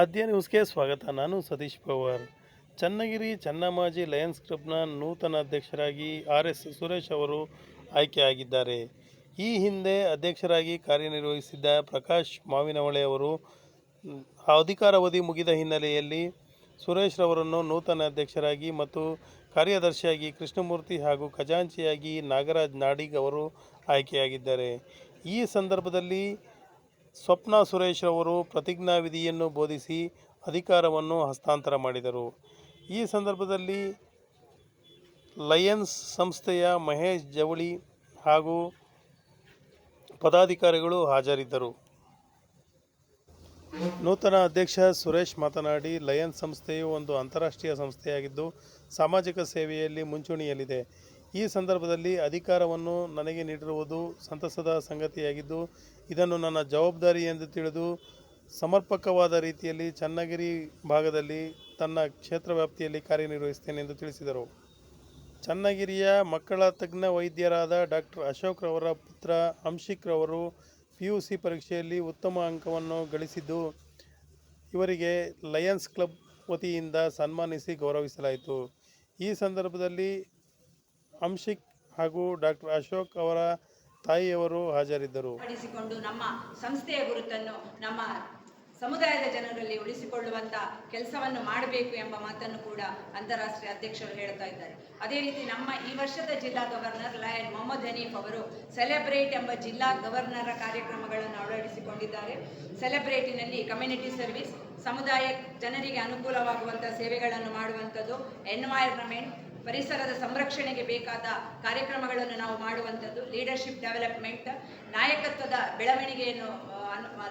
ಆದ್ಯ ನ್ಯೂಸ್ಗೆ ಸ್ವಾಗತ. ನಾನು ಸತೀಶ್ ಪವಾರ್. ಚನ್ನಗಿರಿ ಚನ್ನಮಾಜಿ ಲಯನ್ಸ್ ಕ್ಲಬ್ನ ನೂತನ ಅಧ್ಯಕ್ಷರಾಗಿ ಆರ್ ಎಸ್ ಸುರೇಶ್ ಅವರು ಆಯ್ಕೆಯಾಗಿದ್ದಾರೆ. ಈ ಹಿಂದೆ ಅಧ್ಯಕ್ಷರಾಗಿ ಕಾರ್ಯನಿರ್ವಹಿಸಿದ್ದ ಪ್ರಕಾಶ್ ಮಾವಿನವಳೆ ಅವರು ಅಧಿಕಾರಾವಧಿ ಮುಗಿದ ಹಿನ್ನೆಲೆಯಲ್ಲಿ ಸುರೇಶ್ ರವರನ್ನು ನೂತನ ಅಧ್ಯಕ್ಷರಾಗಿ ಮತ್ತು ಕಾರ್ಯದರ್ಶಿಯಾಗಿ ಕೃಷ್ಣಮೂರ್ತಿ ಹಾಗೂ ಖಜಾಂಚಿಯಾಗಿ ನಾಗರಾಜ್ ನಾಡಿಗ್ ಅವರು ಆಯ್ಕೆಯಾಗಿದ್ದಾರೆ. ಈ ಸಂದರ್ಭದಲ್ಲಿ ಸ್ವಪ್ನ ಸುರೇಶ್ ಅವರು ಪ್ರತಿಜ್ಞಾವಿಧಿಯನ್ನು ಬೋಧಿಸಿ ಅಧಿಕಾರವನ್ನು ಹಸ್ತಾಂತರ ಮಾಡಿದರು. ಈ ಸಂದರ್ಭದಲ್ಲಿ ಲಯನ್ಸ್ ಸಂಸ್ಥೆಯ ಮಹೇಶ್ ಜವಳಿ ಹಾಗೂ ಪದಾಧಿಕಾರಿಗಳು ಹಾಜರಿದ್ದರು. ನೂತನ ಅಧ್ಯಕ್ಷ ಸುರೇಶ್ ಮಾತನಾಡಿ, ಲಯನ್ಸ್ ಸಂಸ್ಥೆಯು ಒಂದು ಅಂತಾರಾಷ್ಟ್ರೀಯ ಸಂಸ್ಥೆಯಾಗಿದ್ದು, ಸಾಮಾಜಿಕ ಸೇವೆಯಲ್ಲಿ ಮುಂಚೂಣಿಯಲ್ಲಿದೆ. ಈ ಸಂದರ್ಭದಲ್ಲಿ ಅಧಿಕಾರವನ್ನು ನನಗೆ ನೀಡಿರುವುದು ಸಂತಸದ ಸಂಗತಿಯಾಗಿದ್ದು ಇದನ್ನು ನನ್ನ ಜವಾಬ್ದಾರಿ ಎಂದು ತಿಳಿದು ಸಮರ್ಪಕವಾದ ರೀತಿಯಲ್ಲಿ ಚನ್ನಗಿರಿ ಭಾಗದಲ್ಲಿ ತನ್ನ ಕ್ಷೇತ್ರ ವ್ಯಾಪ್ತಿಯಲ್ಲಿ ಕಾರ್ಯನಿರ್ವಹಿಸುತ್ತೇನೆ ಎಂದು ತಿಳಿಸಿದರು. ಚನ್ನಗಿರಿಯ ಮಕ್ಕಳ ತಜ್ಞ ವೈದ್ಯರಾದ ಡಾಕ್ಟರ್ ಅಶೋಕ್ ರವರ ಪುತ್ರ ಅಂಶಿಕ್ ರವರು ಪಿ ಯು ಸಿ ಪರೀಕ್ಷೆಯಲ್ಲಿ ಉತ್ತಮ ಅಂಕವನ್ನು ಗಳಿಸಿದ್ದು, ಇವರಿಗೆ ಲಯನ್ಸ್ ಕ್ಲಬ್ ವತಿಯಿಂದ ಸನ್ಮಾನಿಸಿ ಗೌರವಿಸಲಾಯಿತು. ಈ ಸಂದರ್ಭದಲ್ಲಿ ಅಂಶಿಕ್ ಹಾಗೂ ಡಾಕ್ಟರ್ ಅಶೋಕ್ ಅವರ ತಾಯಿಯವರು ಹಾಜರಿದ್ದರು. ಪಡಿಸಿಕೊಂಡು ನಮ್ಮ ಸಂಸ್ಥೆಯ ಗುರುತನ್ನು ನಮ್ಮ ಸಮುದಾಯದ ಜನರಲ್ಲಿ ಉಳಿಸಿಕೊಳ್ಳುವಂತ ಕೆಲಸವನ್ನು ಮಾಡಬೇಕು ಎಂಬ ಮಾತನ್ನು ಕೂಡ ಅಂತಾರಾಷ್ಟ್ರೀಯ ಅಧ್ಯಕ್ಷರು ಹೇಳ್ತಾ ಇದ್ದಾರೆ. ಅದೇ ರೀತಿ ನಮ್ಮ ಈ ವರ್ಷದ ಜಿಲ್ಲಾ ಗವರ್ನರ್ ಲಯನ್ ಮೊಹಮ್ಮದ್ ಹನೀಫ್ ಅವರು ಸೆಲೆಬ್ರೇಟ್ ಎಂಬ ಜಿಲ್ಲಾ ಗವರ್ನರ ಕಾರ್ಯಕ್ರಮಗಳನ್ನು ಅಳವಡಿಸಿಕೊಂಡಿದ್ದಾರೆ. ಸೆಲೆಬ್ರೇಟಿನಲ್ಲಿ ಕಮ್ಯುನಿಟಿ ಸರ್ವಿಸ್, ಸಮುದಾಯ ಜನರಿಗೆ ಅನುಕೂಲವಾಗುವಂತಹ ಸೇವೆಗಳನ್ನು ಮಾಡುವಂಥದ್ದು, ಎನ್ವೈರ್ನಮೆಂಟ್ ಪರಿಸರದ ಸಂರಕ್ಷಣೆಗೆ ಬೇಕಾದ ಕಾರ್ಯಕ್ರಮಗಳನ್ನು ನಾವು ಮಾಡುವಂಥದ್ದು ಲೀಡರ್ಶಿಪ್ ಡೆವಲಪ್ಮೆಂಟ್ ನಾಯಕತ್ವದ ಬೆಳವಣಿಗೆಯನ್ನು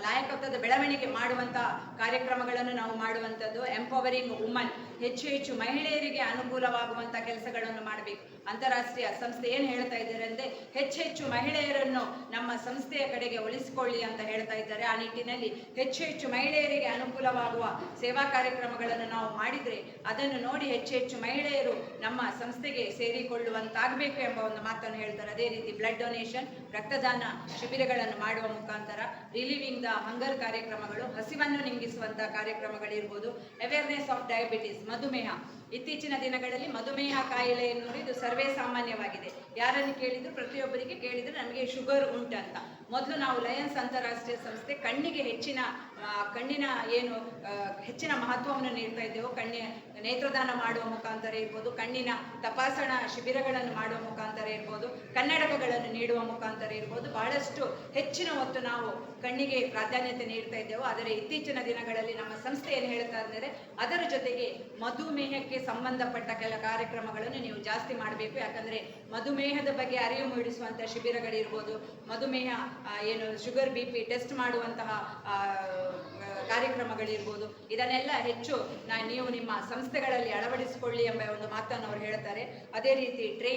ನಾಯಕತ್ವದ ಬೆಳವಣಿಗೆ ಮಾಡುವಂಥ ಕಾರ್ಯಕ್ರಮಗಳನ್ನು ನಾವು ಮಾಡುವಂಥದ್ದು. ಎಂಪವರಿಂಗ್ ವುಮನ್ ಹೆಚ್ಚು ಹೆಚ್ಚು ಮಹಿಳೆಯರಿಗೆ ಅನುಕೂಲವಾಗುವಂಥ ಕೆಲಸಗಳನ್ನು ಮಾಡಬೇಕು. ಅಂತಾರಾಷ್ಟ್ರೀಯ ಸಂಸ್ಥೆ ಏನು ಹೇಳ್ತಾ ಇದ್ದಾರೆ ಅಂದರೆ, ಹೆಚ್ಚು ಹೆಚ್ಚು ಮಹಿಳೆಯರನ್ನು ನಮ್ಮ ಸಂಸ್ಥೆಯ ಕಡೆಗೆ ಉಳಿಸಿಕೊಳ್ಳಿ ಅಂತ ಹೇಳ್ತಾ ಇದ್ದಾರೆ. ಆ ನಿಟ್ಟಿನಲ್ಲಿ ಹೆಚ್ಚು ಹೆಚ್ಚು ಮಹಿಳೆಯರಿಗೆ ಅನುಕೂಲವಾಗುವ ಸೇವಾ ಕಾರ್ಯಕ್ರಮಗಳನ್ನು ನಾವು ಮಾಡಿದರೆ, ಅದನ್ನು ನೋಡಿ ಹೆಚ್ಚು ಹೆಚ್ಚು ಮಹಿಳೆಯರು ನಮ್ಮ ಸಂಸ್ಥೆಗೆ ಸೇರಿಕೊಳ್ಳುವಂತಾಗಬೇಕು ಎಂಬ ಒಂದು ಮಾತನ್ನು ಹೇಳ್ತಾರೆ. ಅದೇ ರೀತಿ ಬ್ಲಡ್ ಡೊನೇಷನ್ ರಕ್ತದಾನ ಶಿಬಿರಗಳನ್ನು ಮಾಡುವ ಮುಖಾಂತರ ರಿಲೀವಿಂಗ್ ದ ಹಂಗರ್ ಕಾರ್ಯಕ್ರಮಗಳು, ಹಸಿವನ್ನು ನಿಂಗಿಸುವಂತಹ ಕಾರ್ಯಕ್ರಮಗಳಿರ್ಬೋದು ಅವೇರ್ನೆಸ್ ಆಫ್ ಡಯಾಬಿಟಿಸ್ ಮಧುಮೇಹ. ಇತ್ತೀಚಿನ ದಿನಗಳಲ್ಲಿ ಮಧುಮೇಹ ಕಾಯಿಲೆ ಎನ್ನುವುದು ಇದು ಸರ್ವೇ ಸಾಮಾನ್ಯವಾಗಿದೆ. ಯಾರನ್ನು ಕೇಳಿದ್ರು ಪ್ರತಿಯೊಬ್ಬರಿಗೆ ಕೇಳಿದ್ರೆ ನಮಗೆ ಶುಗರ್ ಉಂಟಂತ. ಮೊದಲು ನಾವು ಲಯನ್ಸ್ ಅಂತಾರಾಷ್ಟ್ರೀಯ ಸಂಸ್ಥೆ ಕಣ್ಣಿಗೆ ಹೆಚ್ಚಿನ ಕಣ್ಣಿನ ಏನು ಹೆಚ್ಚಿನ ಮಹತ್ವವನ್ನು ನೀಡ್ತಾ ಇದ್ದೆವು. ಕಣ್ಣಿನ ನೇತ್ರದಾನ ಮಾಡುವ ಮುಖಾಂತರ ಇರ್ಬೋದು, ಕಣ್ಣಿನ ತಪಾಸಣಾ ಶಿಬಿರಗಳನ್ನು ಮಾಡುವ ಮುಖಾಂತರ ಇರ್ಬೋದು, ಕನ್ನಡಕಗಳನ್ನು ನೀಡುವ ಮುಖಾಂತರ ಇರ್ಬೋದು, ಬಹಳಷ್ಟು ಹೆಚ್ಚಿನ ಹೊತ್ತು ನಾವು ಕಣ್ಣಿಗೆ ಪ್ರಾಧಾನ್ಯತೆ ನೀಡ್ತಾ ಇದ್ದೇವೆ. ಆದರೆ ಇತ್ತೀಚಿನ ದಿನಗಳಲ್ಲಿ ನಮ್ಮ ಸಂಸ್ಥೆ ಏನು ಹೇಳ್ತಾ ಇದ್ದಾರೆ, ಅದರ ಜೊತೆಗೆ ಮಧುಮೇಹಕ್ಕೆ ಸಂಬಂಧಪಟ್ಟ ಕೆಲ ಕಾರ್ಯಕ್ರಮಗಳನ್ನು ನೀವು ಜಾಸ್ತಿ ಮಾಡಬೇಕು. ಯಾಕಂದ್ರೆ ಮಧುಮೇಹದ ಬಗ್ಗೆ ಅರಿವು ಮೂಡಿಸುವಂಥ ಶಿಬಿರಗಳಿರ್ಬೋದು, ಮಧುಮೇಹ ಏನು ಶುಗರ್, ಬಿ ಪಿ ಟೆಸ್ಟ್ ಮಾಡುವಂತಹ ಕಾರ್ಯಕ್ರಮಗಳಿರ್ಬೋದು, ಇದನ್ನೆಲ್ಲ ಹೆಚ್ಚು ನೀವು ನಿಮ್ಮ ಸಂಸ್ಥೆಗಳಲ್ಲಿ ಅಳವಡಿಸಿಕೊಳ್ಳಿ ಎಂಬ ಒಂದು ಮಾತನ್ನು ಅವರು ಹೇಳ್ತಾರೆ. ಅದೇ ರೀತಿ ಟ್ರೈನ್